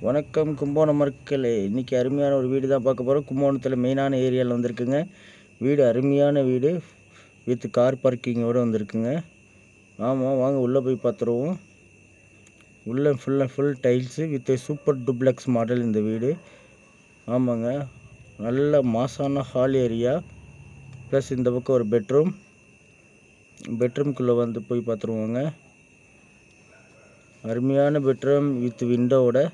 வணக்கம் கும்போணம் மக்களே இன்றைக்கி அருமையான ஒரு வீடு தான் பார்க்க போகிறோம் கும்போணத்தில் மெயினான ஏரியாவில் வந்திருக்குங்க. வீடு அருமையான வீடு. வித் கார் பார்க்கிங்கோடு வந்திருக்குங்க. ஆமாம் வாங்க உள்ளே போய் பார்த்துருவோம். உள்ளே full and full tiles with super duplex model இந்த வீடு. ஆமாங்க. நல்ல மாசான ஹால் ஏரியா ப்ளஸ் இந்த பக்கம் ஒரு பெட்ரூம் பெட்ரூம்குள்ளே வந்து போய் பார்த்துருவோங்க. அருமையான பெட்ரூம் வித் விண்டோவோட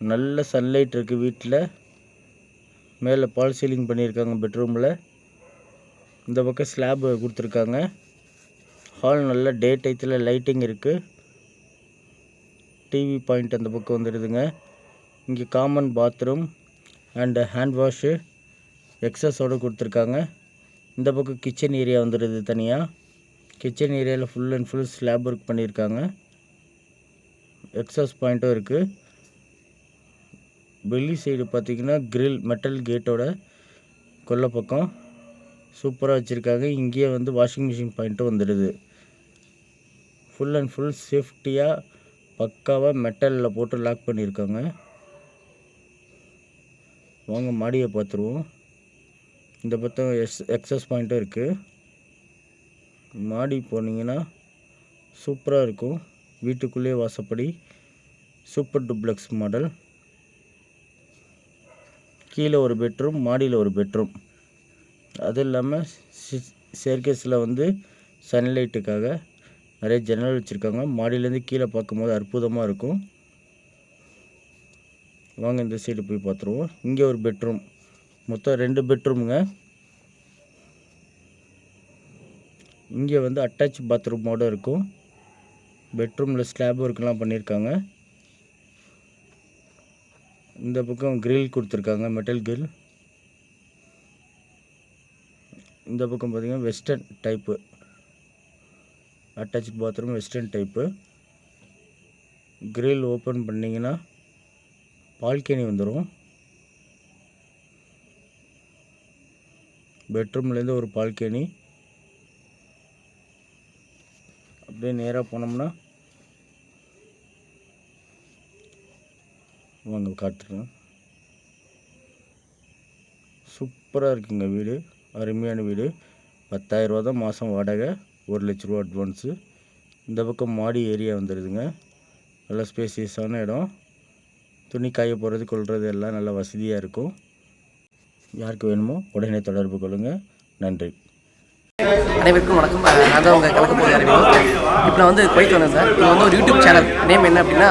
நல்ல சன்லைட் இருக்குது வீட்டில் மேலே பால் சீலிங் பண்ணியிருக்காங்க பெட்ரூமில் இந்த பக்கம் ஸ்லாப் கொடுத்துருக்காங்க. ஹால் நல்ல டே டைத்தில் லைட்டிங் இருக்குது டிவி பாயிண்ட் அந்த பக்கம் வந்துடுதுங்க இங்கே common bathroom and hand wash எக்ஸஸோடு கொடுத்துருக்காங்க. இந்த பக்கம் கிச்சன் ஏரியா வந்துடுது தனியாக கிச்சன் ஏரியாவில் full and full slab work பண்ணியிருக்காங்க எக்ஸாஸ் பாயிண்ட்டும் இருக்குது வெளி சைடு பார்த்தீங்கன்னா கிரில் மெட்டல் கேட்டோட கொல்லை பக்கம் சூப்பராக வச்சுருக்காங்க. இங்கேயே வந்து வாஷிங் மிஷின் பாயிண்ட்டும் வந்துடுது. ஃபுல் அண்ட் ஃபுல் சேஃப்டியாக பக்காவாக மெட்டலில் போட்டு லாக் பண்ணியிருக்காங்க. வாங்க மாடியை பார்த்துருவோம். இந்த பக்கம் எஸ் எக்ஸஸ் பாயிண்ட்டும் இருக்குது மாடி போனீங்கன்னா சூப்பராக இருக்கும். வீட்டுக்குள்ளேயே வாசப்படி. சூப்பர் டுப்ளெக்ஸ் மாடல் கீழே ஒரு பெட்ரூம் மாடியில் ஒரு பெட்ரூம். அது இல்லாமல் சேர்க்கேஸில் வந்து சன்லைட்டுக்காக நிறைய ஜன்னல் வச்சுருக்காங்க. மாடியிலேருந்து கீழே பார்க்கும்போது அற்புதமாக இருக்கும். வாங்க இந்த சைடு போய் பார்த்துருவோம். இங்கே ஒரு பெட்ரூம். மொத்தம் ரெண்டு பெட்ரூமுங்க. இங்கே வந்து அட்டாச் பாத்ரூமோடு இருக்கும். பெட்ரூமில் ஸ்லாப் ஒர்க்லாம் பண்ணியிருக்காங்க இந்த பக்கம் கிரில் கொடுத்துருக்காங்க மெட்டல் கிரில் இந்த பக்கம் பார்த்திங்கன்னா western type attach bathroom western type grill open பண்ணிங்கன்னா பால்கனி வந்துடும் பெட்ரூம்லேருந்து ஒரு பால்கனி அப்படியே நேராக போனோம்னா வாங்க காட்டுறேன் சூப்பராக இருக்குங்க வீடு. அருமையான வீடு. பத்தாயிரரூவா தான் மாதம் வாடகை. ஒரு லட்ச ரூபா அட்வான்ஸு இந்த பக்கம் மாடி ஏரியா வந்துடுதுங்க நல்லா ஸ்பேசியஸான இடம். துணி காய போடுறது கொள்வது எல்லாம் நல்லா வசதியாக இருக்கும். யாருக்கு வேணுமோ உடனே தொடர்பு கொள்ளுங்கள் நன்றி. அனைவருக்கும் வணக்கம். நான் தான் உங்கள் கலக்க போகிற இப்போ நான் வந்து குவைத்து வந்தேன் சார். இது வந்து ஒரு யூடியூப் சேனல் நேம் என்ன அப்படின்னா